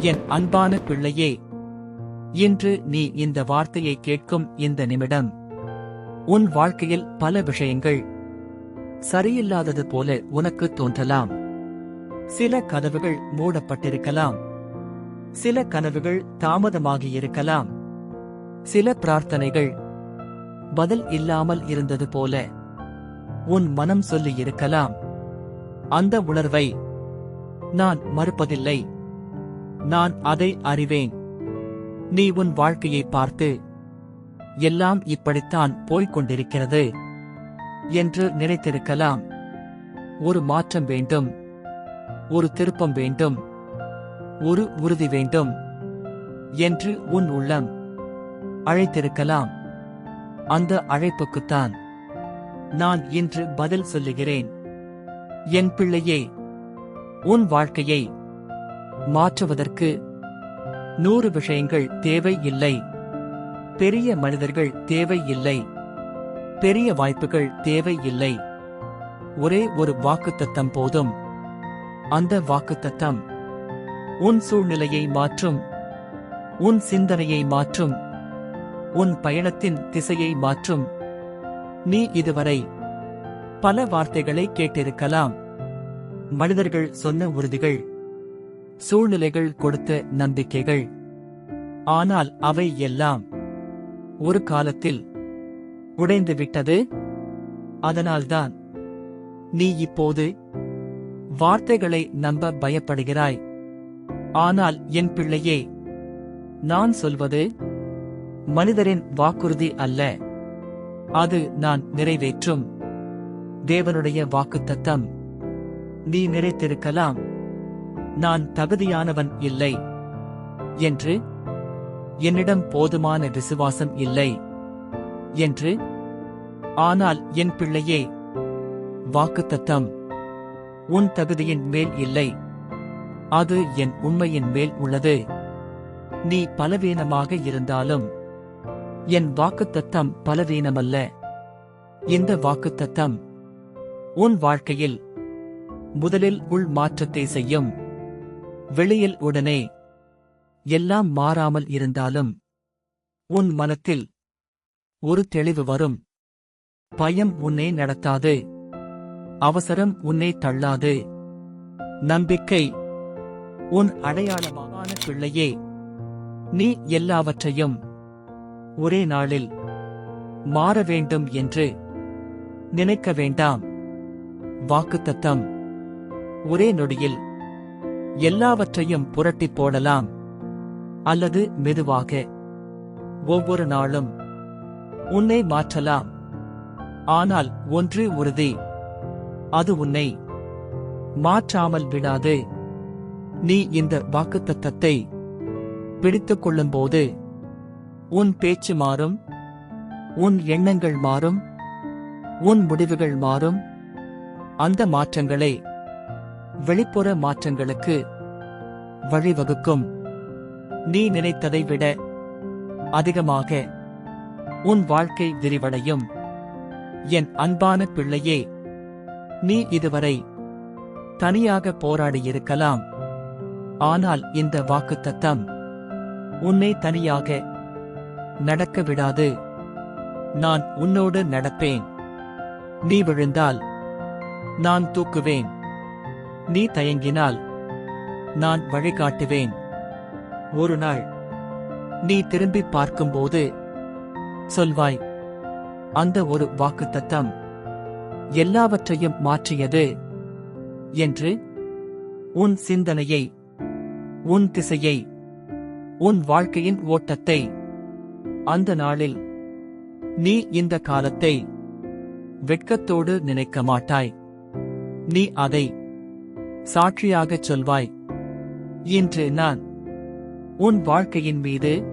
என் அன்பான பிள்ளையே இன்று நீ இந்த வார்த்தையை கேட்கும் இந்த நிமிடம் உன் வாழ்க்கையில் பல விஷயங்கள் சரியில்லாதது போல உனக்கு தோன்றலாம். சில கதவுகள் மூடப்பட்டிருக்கலாம். சில கனவுகள் தாமதமாகி இருக்கலாம். சில பிரார்த்தனைகள் பதில் இல்லாமல் இருந்தது போல உன் மனம் சொல்லி இருக்கலாம். அந்த உணர்வை நான் மறுப்பதில்லை. நான் அதை அறிவேன். நீ உன் வாழ்க்கையை பார்த்து எல்லாம் இப்படித்தான் போய்க் கொண்டிருக்கிறது என்று நினைத்திருக்கலாம். ஒரு மாற்றம் வேண்டும் ஒரு திருப்பம் வேண்டும் ஒரு உறுதி வேண்டும் என்று உன் உள்ளம் அழைத்திருக்கலாம். அந்த அழைப்புக்குத்தான் நான் இன்று பதில் சொல்லுகிறேன். என் பிள்ளையே உன் வாழ்க்கையை மாற்றுவதற்கு நூறு விஷயங்கள் தேவை இல்லை. பெரிய மனிதர்கள் தேவை இல்லை. பெரிய வாய்ப்புகள் தேவை இல்லை. ஒரே ஒரு வாக்குத்தத்தம் போதும். அந்த வாக்குத்தத்தம் உன் சூழ்நிலையை மாற்றும். உன் சிந்தனையை மாற்றும். உன் பயணத்தின் திசையை மாற்றும். நீ இதுவரை பல வார்த்தைகளை கேட்டிருக்கலாம். மனிதர்கள் சொன்ன உறுதிகள் சூழ்நிலைகள் கொடுத்த நம்பிக்கைகள். ஆனால் அவை எல்லாம் ஒரு காலத்தில் உடைந்து விட்டது அதனால்தான் நீ இப்போது வார்த்தைகளை நம்ப பயப்படுகிறாய். ஆனால் என் பிள்ளையே நான் சொல்வது மனிதரின் வாக்குறுதி அல்ல. அது நான் நிறைவேற்றும். தேவனுடைய வாக்குத்தத்தம். நீ நினைத்திருக்கலாம் நான் தகுதியானவன் இல்லை. என்று என்னிடம் போதுமான விசுவாசம் இல்லை. என்று ஆனால் என் பிள்ளையே வாக்குத்தத்தம் உன் தகுதியின் மேல் இல்லை. அது என் உண்மையின் மேல் உள்ளது. நீ பலவீனமாக இருந்தாலும் என் வாக்குத்தத்தம் பலவீனமல்ல. இந்த வாக்குத்தத்தம் உன் வாழ்க்கையில் முதலில் உள் மாற்றத்தை செய்யும். வெளியில் உடனே எல்லாம் மாறாமல் இருந்தாலும் உன் மனத்தில் ஒரு தெளிவு வரும். பயம் உன்னை நடத்தாது. அவசரம் உன்னை தள்ளாது. நம்பிக்கை உன் அடையாளமான பிள்ளையே. நீ எல்லாவற்றையும் ஒரே நாளில் மாற வேண்டும் என்று நினைக்க வேண்டாம். வாக்குத்தத்தம் ஒரே நொடியில் எல்லாவற்றையும் புரட்டிப் போடலாம். அல்லது மெதுவாக ஒவ்வொரு நாளும் உன்னை மாற்றலாம். ஆனால் ஒன்று உறுதி. அது உன்னை மாற்றாமல் விடாது. நீ இந்த வாக்குத்தத்தத்தை பிடித்துக் கொள்ளும்போது உன் பேச்சு மாறும். உன் எண்ணங்கள் மாறும். உன் முடிவுகள் மாறும். அந்த மாற்றங்களை வெளிப்புற மாற்றங்களுக்கு வழிவகுக்கும். நீ நினைத்ததை விட அதிகமாக உன் வாழ்க்கை விரிவடையும். என் அன்பான பிள்ளையே நீ இதுவரை தனியாக போராடியிருக்கலாம். ஆனால் இந்த வாக்குத்தத்தம் உன்னை தனியாக நடக்க விடாது. நான் உன்னோடு நடப்பேன். நீ விழுந்தால் நான் தூக்குவேன். நீ தயங்கினால் நான் வழிகாட்டுவேன். ஒரு நாள் நீ திரும்பி பார்க்கும்போது சொல்வாய் அந்த ஒரு வாக்குத்தத்தம் எல்லாவற்றையும் மாற்றியது என்று உன் சிந்தனையை உன் திசையை உன் வாழ்க்கையின் ஓட்டத்தை அந்த நாளில் நீ இந்த காலத்தை வெட்கத்தோடு நினைக்க மாட்டாய். நீ அதை சாட்சியாகச் சொல்வாய். இன்று நான் உன் வாழ்க்கையின் மீது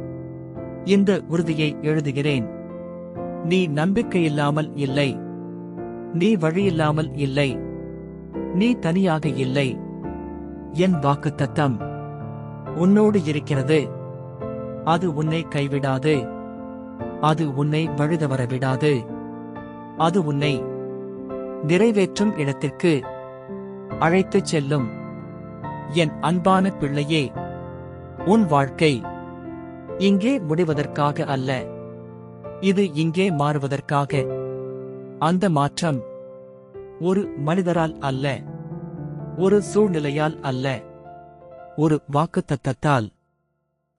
இந்த உறுதியை எழுதுகிறேன். நீ நம்பிக்கையில்லாமல் இல்லை. நீ வழியில்லாமல் இல்லை. நீ தனியாக இல்லை. என் வாக்குத்தத்தம் உன்னோடு இருக்கிறது. அது உன்னை கைவிடாது. அது உன்னை வழுதவர விடாது. அது உன்னை நிறைவேற்றும் இடத்திற்கு அழைத்துச் செல்லும். என் அன்பான பிள்ளையே உன் வாழ்க்கை இங்கே முடிவதற்காக அல்ல. இது இங்கே மாறுவதற்காக. அந்த மாற்றம் ஒரு மனிதரால் அல்ல. ஒரு சூழ்நிலையால் அல்ல. ஒரு வாக்குத்தத்தத்தால்.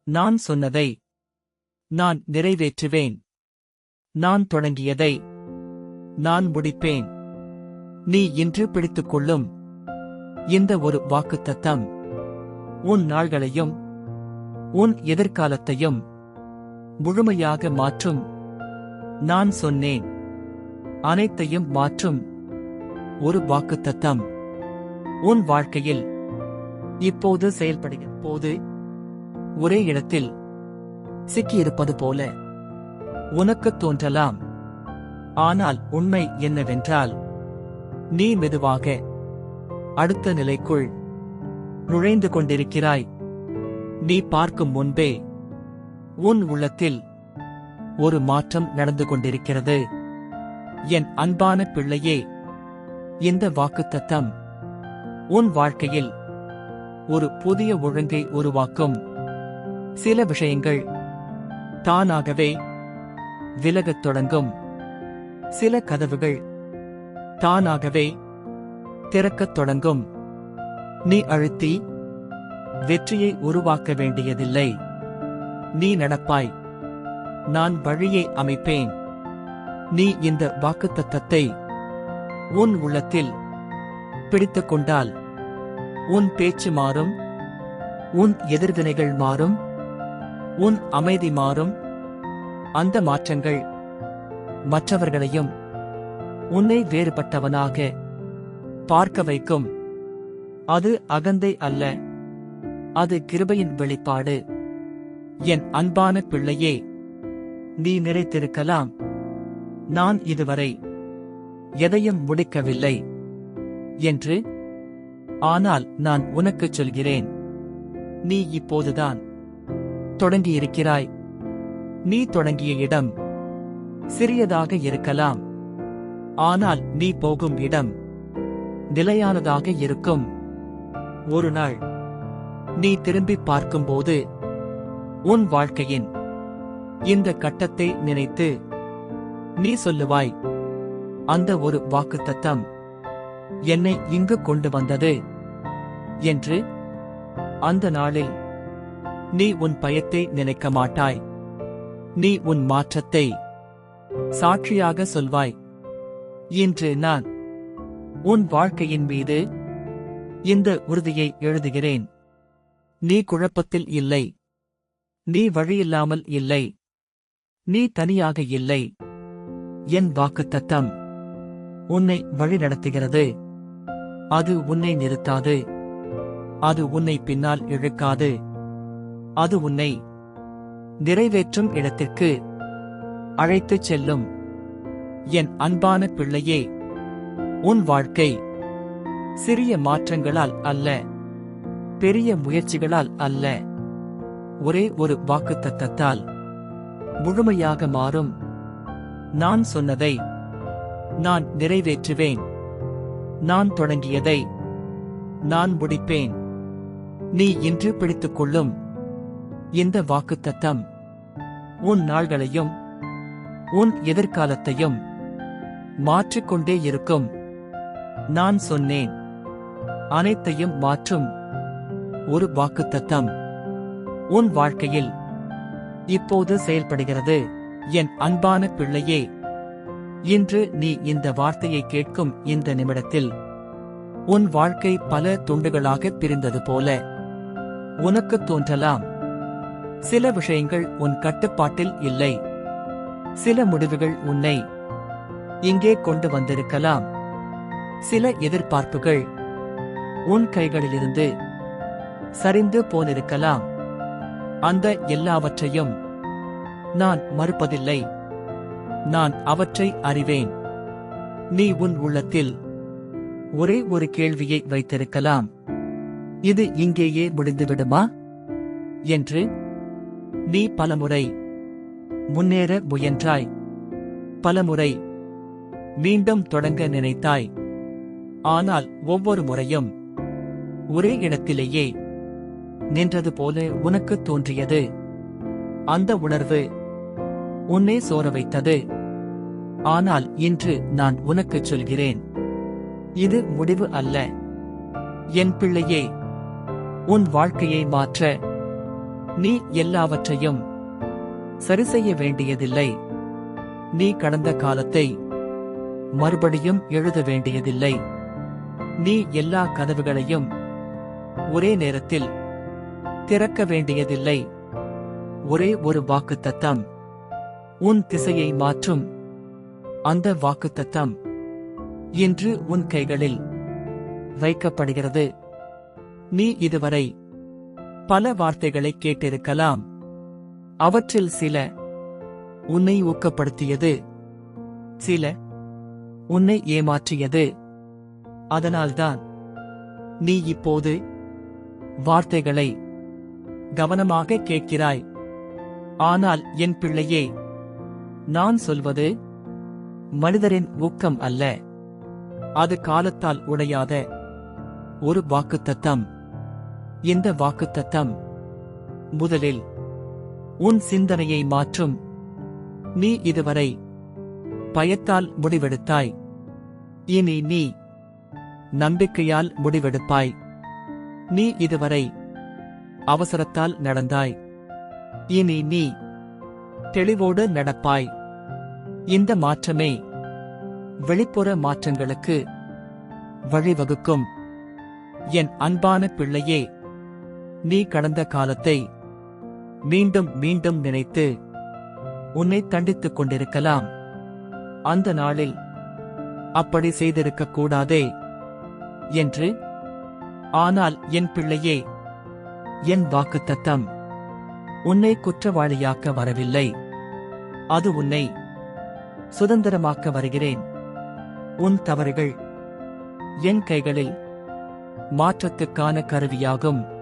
நான் சொன்னதை நான் நிறைவேற்றுவேன். நான் தொடங்கியதை நான் முடிப்பேன். நீ இன்று பிடித்துக் கொள்ளும் இந்த ஒரு வாக்குத்தத்தம்? உன் நாள்களையும் உன் எதிர்காலத்தையும் முழுமையாக மாற்றும். நான் சொன்னேன். அனைத்தையும் மாற்றும். ஒரு வாக்குத்தத்தம். உன் வாழ்க்கையில் இப்போது செயல்படுகிற போது ஒரே இடத்தில் சிக்கியிருப்பது போல உனக்கு தோன்றலாம். ஆனால் உண்மை என்னவென்றால் நீ மெதுவாக அடுத்த நிலைக்குள் நுழைந்து கொண்டிருக்கிறாய். நீ பார்க்கும் முன்பே உன் உள்ளத்தில் ஒரு மாற்றம் நடந்து கொண்டிருக்கிறது. என் அன்பான பிள்ளையே இந்த வாக்குத்தத்தம் உன் வாழ்க்கையில் ஒரு புதிய ஒழுங்கை உருவாக்கும். சில விஷயங்கள் தானாகவே விலகத் தொடங்கும். சில கதவுகள் தானாகவே திறக்கத் தொடங்கும். நீ அழுத்தி வெற்றியை உருவாக்க வேண்டியதில்லை. நீ நடப்பாய். நான் வழியை அமைப்பேன். நீ இந்த வாக்குத்தத்தத்தை உன் உள்ளத்தில் பிடித்து கொண்டால் உன் பேச்சு மாறும் உன் எதிர்வினைகள் மாறும் உன் அமைதி மாறும். அந்த மாற்றங்கள் மற்றவர்களையும் உன்னை வேறுபட்டவனாக பார்க்க வைக்கும். அது அகந்தை அல்ல. அது கிருபையின் வெளிப்பாடு. என் அன்பான பிள்ளையே நீ நிறைத்திருக்கலாம். நான் இதுவரை எதையும் முடிக்கவில்லை. என்று ஆனால் நான் உனக்குச் சொல்கிறேன். நீ இப்போதுதான் தொடங்கியிருக்கிறாய். நீ தொடங்கிய இடம் சிறியதாக இருக்கலாம். ஆனால் நீ போகும் இடம் நிலையானதாக இருக்கும். ஒரு நாள் நீ திரும்பி பார்க்கும்போது உன் வாழ்க்கையின் இந்த கட்டத்தை நினைத்து நீ சொல்லுவாய் அந்த ஒரு வாக்குத்தத்தம் என்னை இங்கு கொண்டு வந்தது என்று அந்த நாளில் நீ உன் பயத்தை நினைக்க மாட்டாய். நீ உன் மாற்றத்தை சாட்சியாக சொல்வாய். இன்று நான் உன் வாழ்க்கையின் மீது இந்த உறுதியை எழுதுகிறேன். நீ குழப்பத்தில் இல்லை. நீ வழியில்லாமல் இல்லை. நீ தனியாக இல்லை. என் வாக்குத்தத்தம் உன்னை வழிநடத்துகிறது. அது உன்னை நிறுத்தாது. அது உன்னை பின்னால் இழுக்காது. அது உன்னை நிறைவேற்றும் இடத்திற்கு அழைத்துச் செல்லும். என் அன்பான பிள்ளையே உன் வாழ்க்கை சிறிய மாற்றங்களால் அல்ல பெரிய முயற்சிகளால் அல்ல. ஒரே ஒரு வாக்குத்தத்தத்தால் முழுமையாக மாறும். நான் சொன்னதை நான் நிறைவேற்றுவேன். நான் தொடங்கியதை நான் முடிப்பேன். நீ இன்று பிடித்துக்கொள்ளும் இந்த வாக்குத்தத்தம் உன் நாள்களையும் உன் எதிர்காலத்தையும் மாற்றிக்கொண்டே இருக்கும். நான் சொன்னேன். அனைத்தையும் மாற்றும் ஒரு வாக்குத்தத்தம். உன் வாழ்க்கையில் இப்போது செயல்படுகிறது. என் அன்பான பிள்ளையே இன்று நீ இந்த வார்த்தையை கேட்கும் இந்த நிமிடத்தில் உன் வாழ்க்கை பல துண்டுகளாக பிரிந்தது போல உனக்கு தோன்றலாம். சில விஷயங்கள் உன் கட்டுப்பாட்டில் இல்லை. சில முடிவுகள் உன்னை இங்கே கொண்டு வந்திருக்கலாம். சில எதிர்பார்ப்புகள். உன் கைகளிலிருந்து சரிந்து போனிருக்கலாம். அந்த எல்லாவற்றையும் நான் மறுப்பதில்லை. நான் அவற்றை அறிவேன். நீ உன் உள்ளத்தில் ஒரே ஒரு கேள்வியை வைத்திருக்கலாம். இது இங்கேயே முடிந்துவிடுமா? என்று நீ பலமுறை முன்னேற முயன்றாய். பலமுறை மீண்டும் தொடங்க நினைத்தாய். ஆனால் ஒவ்வொரு முறையும் ஒரே இடத்திலேயே நின்றது போல உனக்கு தோன்றியது. அந்த உணர்வு உன்னை சோர வைத்தது. ஆனால் இன்று நான் உனக்குச் சொல்கிறேன். இது முடிவு அல்ல. என் பிள்ளையே உன் வாழ்க்கையை மாற்ற நீ எல்லாவற்றையும் சரி செய்ய வேண்டியதில்லை. நீ கடந்த காலத்தை மறுபடியும் எழுத வேண்டியதில்லை. நீ எல்லா கதவுகளையும் ஒரே நேரத்தில் திறக்க வேண்டியதில்லை. ஒரே ஒரு வாக்குத்தத்தம் உன் திசையை மாற்றும். அந்த வாக்குத்தத்தம் இன்று உன் கைகளில் வைக்கப்படுகிறது. நீ இதுவரை பல வார்த்தைகளை கேட்டிருக்கலாம். அவற்றில் சில உன்னை ஊக்கப்படுத்தியது. சில உன்னை ஏமாற்றியது. அதனால்தான் நீ இப்போது வார்த்தைகளை கவனமாக கேட்கிறாய். ஆனால் என் பிள்ளையே நான் சொல்வது மனிதரின் ஊக்கம் அல்ல. அது காலத்தால் உடையாத ஒரு வாக்குத்தத்தம். இந்த வாக்குத்தத்தம் முதலில் உன் சிந்தனையை மாற்றும். நீ இதுவரை பயத்தால் முடிவெடுத்தாய். இனி நீ நம்பிக்கையால் முடிவெடுப்பாய். நீ இதுவரை அவசரத்தால் நடந்தாய். இனி நீ தெளிவோடு நடப்பாய். இந்த மாற்றமே வெளிப்புற மாற்றங்களுக்கு வழிவகுக்கும். என் அன்பான பிள்ளையே நீ கடந்த காலத்தை மீண்டும் மீண்டும் நினைத்து உன்னை தண்டித்துக் கொண்டிருக்கலாம். அந்த நாளில் அப்படி செய்திருக்கக் கூடாதே. என்று ஆனால் என் பிள்ளையே என் வாக்குத்தத்தம் உன்னை குற்றவாளியாக்க வரவில்லை. அது உன்னை சுதந்திரமாக்க வருகிறேன். உன் தவறுகள் என் கைகளில் மாற்றத்துக்கான கருவியாகும்.